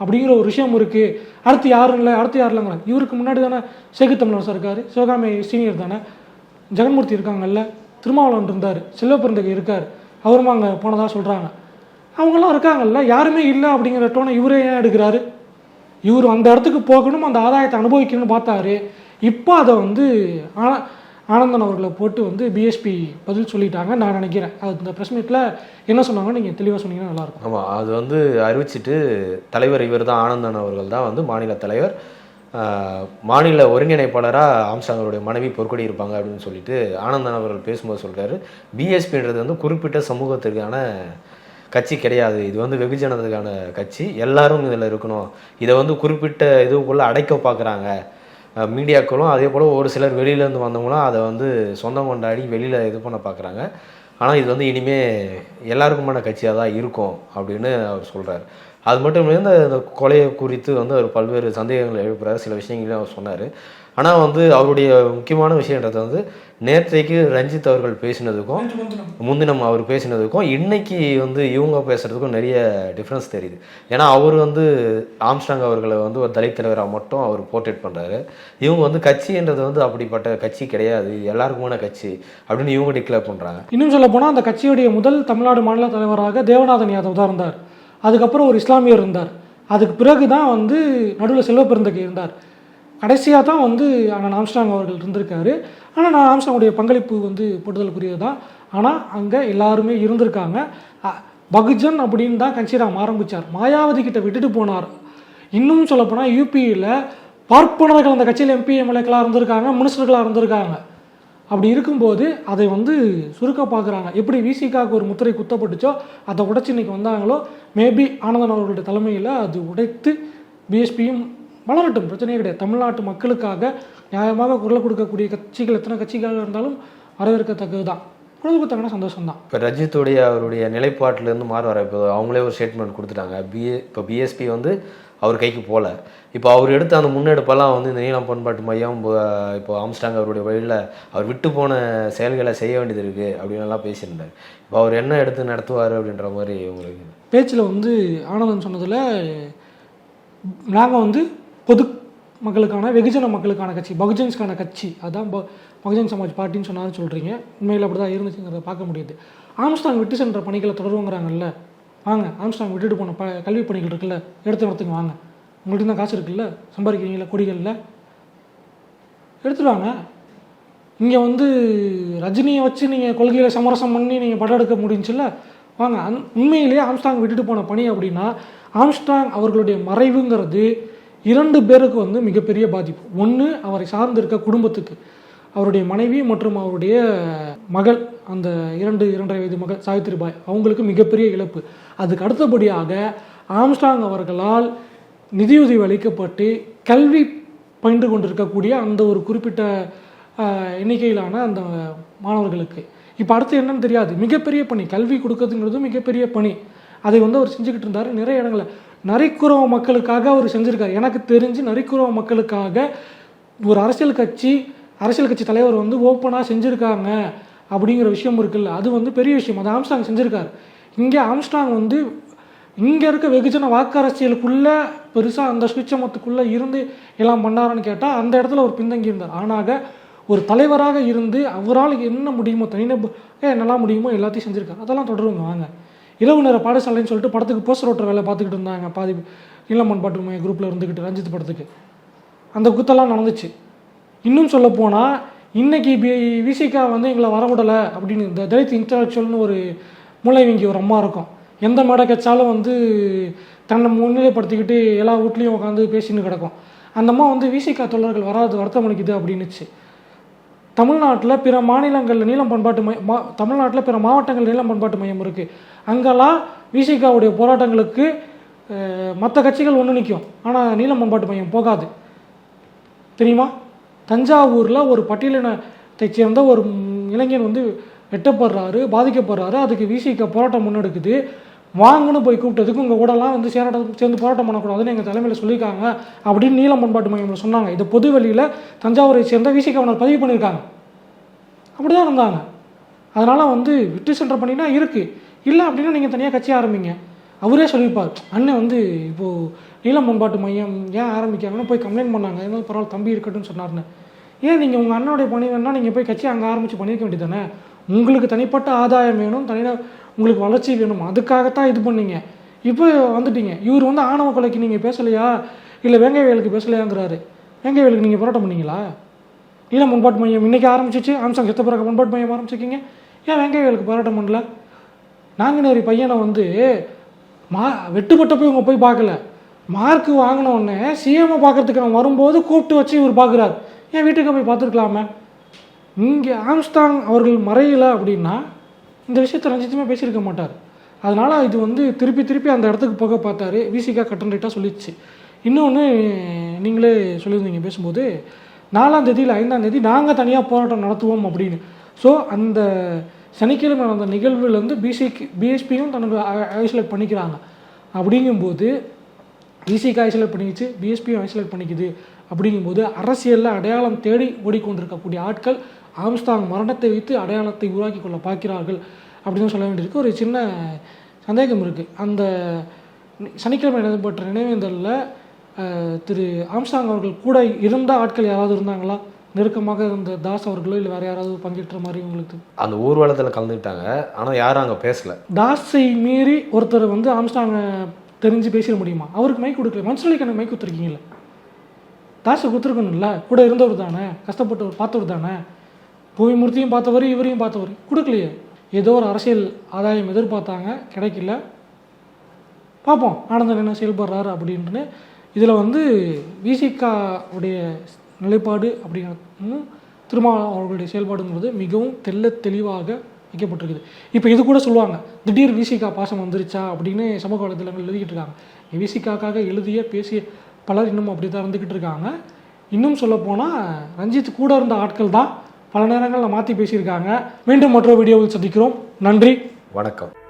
அப்படிங்கிற ஒரு விஷயம் இருக்குது அடுத்து யாரும் இல்லை அடுத்து யார் இல்லைங்க இவருக்கு முன்னாடி தானே சேகு தமிழரசர் இருக்கார். சிவகாமி சீனியர் தானே. ஜெகன்மூர்த்தி இருக்காங்கல்ல திருமாவளவன் இருந்தார். செல்வப்பிறந்தகை இருக்கார். அவரும் அங்கே போனதாக சொல்கிறாங்க அவங்கெல்லாம் இருக்காங்கல்ல யாருமே இல்லை அப்படிங்கிற டோனை இவரே ஏன் எடுக்கிறாரு? இவர் அந்த இடத்துக்கு போகணும் அந்த ஆதாயத்தை அனுபவிக்கணும்னு பார்த்தாரு. இப்போ அதை வந்து ஆனால் ஆனந்தன் அவர்களை போட்டு வந்து பிஎஸ்பி பதில் சொல்லிட்டாங்க. நான் நினைக்கிறேன். அது இந்த ப்ரெஸ் மீட்டில் என்ன சொன்னாங்கன்னு நீங்கள் தெளிவாக சொன்னீங்கன்னா நல்லாயிருக்கும். ஆமாம் அது வந்து அறிவிச்சிட்டு தலைவர் இவர் தான் ஆனந்தன் அவர்கள் தான் வந்து மாநில தலைவர். மாநில ஒருங்கிணைப்பாளராக ஆம்சாங்கருடைய மனைவி பொறுக்கடி இருப்பாங்க அப்படின்னு சொல்லிட்டு ஆனந்தன் அவர்கள் பேசும்போது சொல்கிறாரு பிஎஸ்பின்றது வந்து குறிப்பிட்ட சமூகத்திற்கான கட்சி கிடையாது. இது வந்து வெகுஜனத்துக்கான கட்சி. எல்லாரும் இதில் இருக்கணும். இதை வந்து குறிப்பிட்ட இதுக்குள்ளே அடைக்க பார்க்குறாங்க மீடியாக்களும் அதே போல் ஒரு சிலர் வெளியிலேருந்து வந்தவங்களும் அதை வந்து சொந்தம் கொண்டாடி வெளியில் இது பண்ண பார்க்குறாங்க ஆனால் இது வந்து இனிமேல் எல்லாருக்குமான கட்சியாக தான் இருக்கும் அப்படின்னு அவர் சொல்கிறார் அது மட்டும் இல்லாமல் இந்த இந்த கொலையை குறித்து வந்து அவர் பல்வேறு சந்தேகங்களை எழுப்புறாரு. சில விஷயங்களையும் அவர் சொன்னார். ஆனால் வந்து அவருடைய முக்கியமான விஷயன்றது வந்து நேற்றைக்கு ரஞ்சித் அவர்கள் பேசினதுக்கும் முன்தினம். அவர் பேசினதுக்கும் இன்னைக்கு வந்து இவங்க பேசுறதுக்கும் நிறைய டிஃப்ரென்ஸ் தெரியுது. ஏன்னா அவர் வந்து ஆம்ஸ்டாங் அவர்களை வந்து ஒரு தலித் தலைவராக மட்டும் அவர் போர்ட்ரேட் பண்ணுறாரு இவங்க வந்து கட்சின்றது வந்து அப்படிப்பட்ட கட்சி கிடையாது. எல்லாருக்குமான கட்சி அப்படின்னு இவங்க டிக்ளேர் பண்ணுறாங்க இன்னும் சொல்ல போனால் அந்த கட்சியுடைய முதல் தமிழ்நாடு மாநில தலைவராக தேவநாதன் யாதவ் தான் இருந்தார். அதுக்கப்புறம் ஒரு இஸ்லாமியர் இருந்தார். அதுக்கு பிறகு தான் வந்து நடுவில் செல்வ இருந்தார். கடைசியாக தான் வந்து அண்ணன் ஆம்ஸ்டாங் அவர்கள் இருந்திருக்காரு. ஆனால் நான் ஆம்ஸ்டாங்குடைய பங்களிப்பு வந்து போட்டுதலுக்குரியது தான் ஆனால் அங்கே எல்லாருமே இருந்திருக்காங்க. பகுஜன் அப்படின்னு தான் கன்சிராம் ஆரம்பித்தார் மாயாவதி கிட்ட விட்டுட்டு போனார். இன்னும் சொல்லப்போனால் யூபியில் பார்ப்பனர்கள் அந்த கட்சியில் எம்பி எம்எல்ஏக்களாக இருந்திருக்காங்க மினிஸ்டர்களாக இருந்திருக்காங்க. அப்படி இருக்கும்போது அதை வந்து சுருக்க பார்க்குறாங்க. எப்படி விசிகாவுக்கு ஒரு முத்திரை குத்தப்பட்டுச்சோ அதை உடைச்சி இன்றைக்கி வந்தாங்களோ மேபி ஆனந்தன் அவர்களுடைய தலைமையில் அது உடைத்து பிஎஸ்பியும் வளரட்டும். பிரச்சனையே கிடையாது. தமிழ்நாட்டு மக்களுக்காக நியாயமாக குரல் கொடுக்கக்கூடிய கட்சிகள் எத்தனை கட்சிகள் இருந்தாலும் வரவேற்கத்தக்கது தான் குரல் கொடுத்தாங்கன்னா சந்தோஷம் தான் இப்போ ரஜித்துடைய அவருடைய நிலைப்பாட்டிலேருந்து மாற வர இப்போ அவங்களே ஒரு ஸ்டேட்மெண்ட் கொடுத்துட்டாங்க. பிஏ இப்போ பிஎஸ்பி வந்து அவர் கைக்கு போகல இப்போ அவர் எடுத்த அந்த முன்னெடுப்பெல்லாம் வந்து இந்த நீளம் பண்பாட்டு மையம் இப்போ ஆம்ஸ்டாங் அவருடைய வழியில் அவர் விட்டு போன செயல்களை செய்ய வேண்டியது இருக்குது அப்படின்னு எல்லாம் பேசியிருந்தார். இப்போ அவர் என்ன எடுத்து நடத்துவார் அப்படின்ற மாதிரி உங்களுக்கு பேச்சில் வந்து ஆனந்தன் சொன்னதில் நாங்கள் வந்து பொது மக்களுக்கான வெகுஜன மக்களுக்கான கட்சி பகுஜன்ஸ்க்கான கட்சி அதுதான் ப- பகுஜன் சமாஜ் பார்ட்டின்னு சொன்னாலும் சொல்கிறீங்க உண்மையில் அப்படி தான் இருந்துச்சுங்கிறத பார்க்க முடியுது. ஆம்ஸ்டாங் விட்டு சென்ற பணிகளை தொடருங்கிறாங்கல்ல வாங்க ஆம்ஸ்டாங் விட்டுட்டு போன ப கல்வி பணிகள் இருக்குல்ல? எடுத்து நடத்துங்க வாங்க. உங்கள்கிட்ட தான் காசு இருக்குல்ல? சம்பாதிக்கிறீங்களா? கொடிகளில்? எடுத்துட்டு வாங்க. இங்கே வந்து ரஜினியை வச்சு நீங்கள் கொள்கையில் சமரசம் பண்ணி நீங்கள் படம் எடுக்க முடிஞ்சுல்ல? வாங்க அந் உண்மையிலேயே ஆம்ஸ்டாங் விட்டுட்டு போன பணி அப்படின்னா ஆம்ஸ்டாங் அவர்களுடைய மறைவுங்கிறது இரண்டு பேருக்கு வந்து மிகப்பெரிய பாதிப்பு. ஒன்று அவரை சார்ந்திருக்க குடும்பத்துக்கு. அவருடைய மனைவி மற்றும் அவருடைய மகள் அந்த இரண்டு இரண்டரை வயது மகள் சாவித்திரிபாய் அவங்களுக்கு மிகப்பெரிய இழப்பு. அதுக்கு அடுத்தபடியாக ஆம்ஸ்டாங் அவர்களால் நிதியுதவி அளிக்கப்பட்டு கல்வி பயின்று கொண்டிருக்கக்கூடிய அந்த ஒரு குறிப்பிட்ட ஆஹ், எண்ணிக்கையிலான அந்த மாணவர்களுக்கு. இப்போ அடுத்து என்னன்னு தெரியாது. மிகப்பெரிய பணி. கல்வி கொடுக்கறதுங்கிறது மிகப்பெரிய பணி. அதை வந்து அவர் செஞ்சுக்கிட்டு இருந்தார். நிறைய இடங்களில். நரிக்குறவ மக்களுக்காக அவர் செஞ்சுருக்காரு. எனக்கு தெரிஞ்சு நரிக்குறவ மக்களுக்காக ஒரு அரசியல் கட்சி அரசியல் கட்சி தலைவர் வந்து ஓப்பனாக செஞ்சுருக்காங்க அப்படிங்கிற விஷயம் இருக்குல்ல. அது வந்து பெரிய விஷயம். அது ஆம்ஸ்டாங் செஞ்சுருக்காரு. இங்கே ஆம்ஸ்டாங் வந்து இங்கே இருக்க வெகுஜன வாக்கு அரசியலுக்குள்ளே பெருசாக அந்த சுவிச்சமத்துக்குள்ளே இருந்து எல்லாம் பண்ணாரான்னு கேட்டால் அந்த இடத்துல ஒரு பின்தங்கி இருந்தார். ஆனாக ஒரு தலைவராக இருந்து அவரால் என்ன முடியுமோ தனிநபர் ஏ என்னெல்லாம் முடியுமோ எல்லாத்தையும் செஞ்சுருக்காரு. அதெல்லாம் தொடருங்க வாங்க. இரவு நேர பாடசாலைன்னு சொல்லிட்டு படத்துக்கு போஸ்டர் ஓட்டுற வேலை பார்த்துக்கிட்டு இருந்தாங்க. பாதி இளமன் பாட்டு மைய குரூப்பில் இருந்துக்கிட்டு ரஞ்சித் படத்துக்கு. அந்த குத்தெல்லாம் நடந்துச்சு. இன்னும் சொல்ல போனால் இன்றைக்கி பி விசிகா வந்து எங்களை வரவிடலை அப்படின்னு இந்த தலித் இன்டலெக்சுவல்னு ஒரு மூளைவங்கி ஒரு அம்மா இருக்கும். எந்த மேடை கட்சாலும் வந்து தன்னை முன்னிலைப்படுத்திக்கிட்டு எல்லா வீட்லேயும் உட்காந்து பேசின்னு கிடக்கும். அந்த அம்மா வந்து விசிகா தொழிலர்கள் வராது வருத்தம் அளிக்குது அப்படின்னுச்சு. தமிழ்நாட்டில் பிற மாநிலங்களில் நீளம் பண்பாட்டு மையம் மா தமிழ்நாட்டில் பிற மாவட்டங்கள் நீளம் பண்பாட்டு மையம் இருக்குது அங்கெல்லாம் விசிகாவுடைய போராட்டங்களுக்கு மற்ற கட்சிகள் ஒன்று நிற்கும் ஆனால் நீல பண்பாட்டு மையம் போகாது. தெரியுமா? தஞ்சாவூரில் ஒரு பட்டியலினத்தை சேர்ந்த ஒரு இளைஞன் வந்து வெட்டப்படுறாரு பாதிக்கப்படுறாரு. அதுக்கு விசிக போராட்டம் முன்னெடுக்குது. வாங்கன்னு போய் கூப்பிட்டதுக்கு உங்கள் கூடலாம் வந்து சேர சேர்ந்து போராட்டம் பண்ணக்கூடாதுன்னு எங்கள் தலைமையில் சொல்லியிருக்காங்க அப்படின்னு நீலம் பண்பாட்டு மையம்ல சொன்னாங்க. இதை பொது வெளியில் தஞ்சாவூரை சேர்ந்த விசிகவனர் பதிவு பண்ணியிருக்காங்க. அப்படி தான் இருந்தாங்க. அதனால் வந்து விட்டு சென்ற பண்ணினா இருக்குது இல்லை அப்படின்னா நீங்கள் தனியாக கட்சி ஆரம்பிங்க. அவரே சொல்லியிருப்பார் அண்ணன் வந்து இப்போது நீலம் பண்பாட்டு மையம் ஏன் ஆரம்பிக்கிறாங்கன்னு போய் கம்ப்ளைண்ட் பண்ணாங்க. இருந்தாலும் பரவாயில்ல தம்பி இருக்கட்டும்னு சொன்னார்னு ஏன் நீங்கள் உங்கள் அண்ணனுடைய பணி வேணால் நீங்கள் போய் கட்சி அங்கே ஆரம்பித்து பண்ணியிருக்க வேண்டியதானே உங்களுக்கு தனிப்பட்ட ஆதாயம் வேணும் தனியாக உங்களுக்கு வளர்ச்சி வேணும். அதுக்காகத்தான் இது பண்ணீங்க. இப்போ வந்துட்டீங்க. இவர் வந்து ஆணவ கொலைக்கு நீங்கள் பேசலையா? இல்லை வேங்கைவேலுக்கு பேசலையாங்கிறாரு. வேங்கைவேலுக்கு நீங்கள் போராட்டம் பண்ணீங்களா? நீல முன்பாட்டு மையம் இன்றைக்கி ஆரம்பிச்சிச்சு. ஆம்சாங் செத்த பிறகு முன்பாட்டு மையம் ஆரம்பிச்சிருக்கீங்க. ஏன் வேங்கை வயலுக்கு போராட்டம் பண்ணல? நாங்குநேரி பையனை வந்து மா வெட்டுப்பட்ட போய் இவங்க போய் பார்க்கல. மார்க் வாங்கினோடனே சிஎம்ஐ பார்க்கறதுக்கு அவன் வரும்போது கூப்பிட்டு வச்சு இவர் பார்க்குறாரு. ஏன் வீட்டுக்கு போய் பார்த்துருக்கலாமே. இங்கே ஆம்ஸ்டாங் அவர்கள் மறையலை அப்படின்னா இந்த விஷயத்தை ரஞ்சித்துமே பேசியிருக்க மாட்டார். அதனால் இது வந்து திருப்பி திருப்பி அந்த இடத்துக்கு போக பார்த்தாரு. விசிகா கட்டன் ரைட்டாக சொல்லிடுச்சு இன்னொன்று நீங்களே சொல்லியிருந்தீங்க பேசும்போது நாலாம் தேதி இல்லை ஐந்தாம் தேதி நாங்கள் தனியாக போராட்டம் நடத்துவோம் அப்படின்னு. ஸோ அந்த சனிக்கிழமை நடந்த நிகழ்வுலேருந்து பிசிக்கு பிஎஸ்பியும் தனக்கு ஐசோலேட் பண்ணிக்கிறாங்க. அப்படிங்கும்போது பிசிக்கு ஐசோலேட் பண்ணிக்கிச்சு பிஎஸ்பியும் ஐசோலேட் பண்ணிக்குது. அப்படிங்கும்போது அரசியலில் அடையாளம் தேடி ஓடிக்கொண்டிருக்கக்கூடிய ஆட்கள் ஆம்ஸ்டாங் மரணத்தை வைத்து அடையாளத்தை உருவாக்கி கொள்ள பார்க்கிறார்கள் அப்படின்னு சொல்ல வேண்டியிருக்கு. ஒரு சின்ன சந்தேகம் இருக்குது அந்த சனிக்கிழமை நடைபெற்ற நினைவேந்தலில் திரு ஆம்ஸ்டாங் அவர்கள் கூட இருந்த ஆட்கள் யாராவது இருந்தாங்களா? நெருக்கமாக இருந்த தாஸ் அவர்களோ இல்லை வேறு யாராவது பங்கேற்ற மாதிரி உங்களுக்கு? அந்த ஊர்வலத்தில் கலந்துக்கிட்டாங்க. ஆனால் யாரும் அங்கே பேசல. தாஸை மீறி ஒருத்தர் வந்து ஆம்ஸ்டாங்கை தெரிஞ்சு பேசிட முடியுமா? அவருக்கு மைக் கொடுக்கல. மனுஷனுக்கு எனக்கு மைக் கொடுத்துருக்கீங்களே தாஸை கொடுத்துருக்கணும்ல. கூட இருந்தவர் தானே. கஷ்டப்பட்டவர் பார்த்தவர் தானே. புவிமூர்த்தியும் பார்த்தவர் இவரையும் பார்த்தவர். கொடுக்கலையே. ஏதோ ஒரு அரசியல் ஆதாயம் எதிர்பார்த்தாங்க. கிடைக்கல. பார்ப்போம். ஆனந்தன் என்ன செயல்படுறாரு அப்படின்ட்டு. இதில் வந்து விசிகா உடைய நிலைப்பாடு அப்படிங்கிறது திருமாவளவன் அவர்களுடைய செயல்பாடுங்கிறது மிகவும் தெள்ள தெளிவாக வைக்கப்பட்டிருக்குது. இப்போ இது கூட சொல்லுவாங்க திடீர் விசிகா பாசம் வந்துருச்சா அப்படின்னு சமூக வலைதளங்கள் எழுதிக்கிட்டு இருக்காங்க விசிகாக்காக எழுதிய பேசிய பலர் இன்னும் அப்படி தான் இருந்துக்கிட்டு இருக்காங்க இன்னும் சொல்லப்போனால் ரஞ்சித் கூட இருந்த ஆட்கள் தான் பல நேரங்களில் மாற்றி பேசியிருக்காங்க. மீண்டும் மற்றொரு வீடியோவில் சந்திக்கிறோம். நன்றி. வணக்கம்.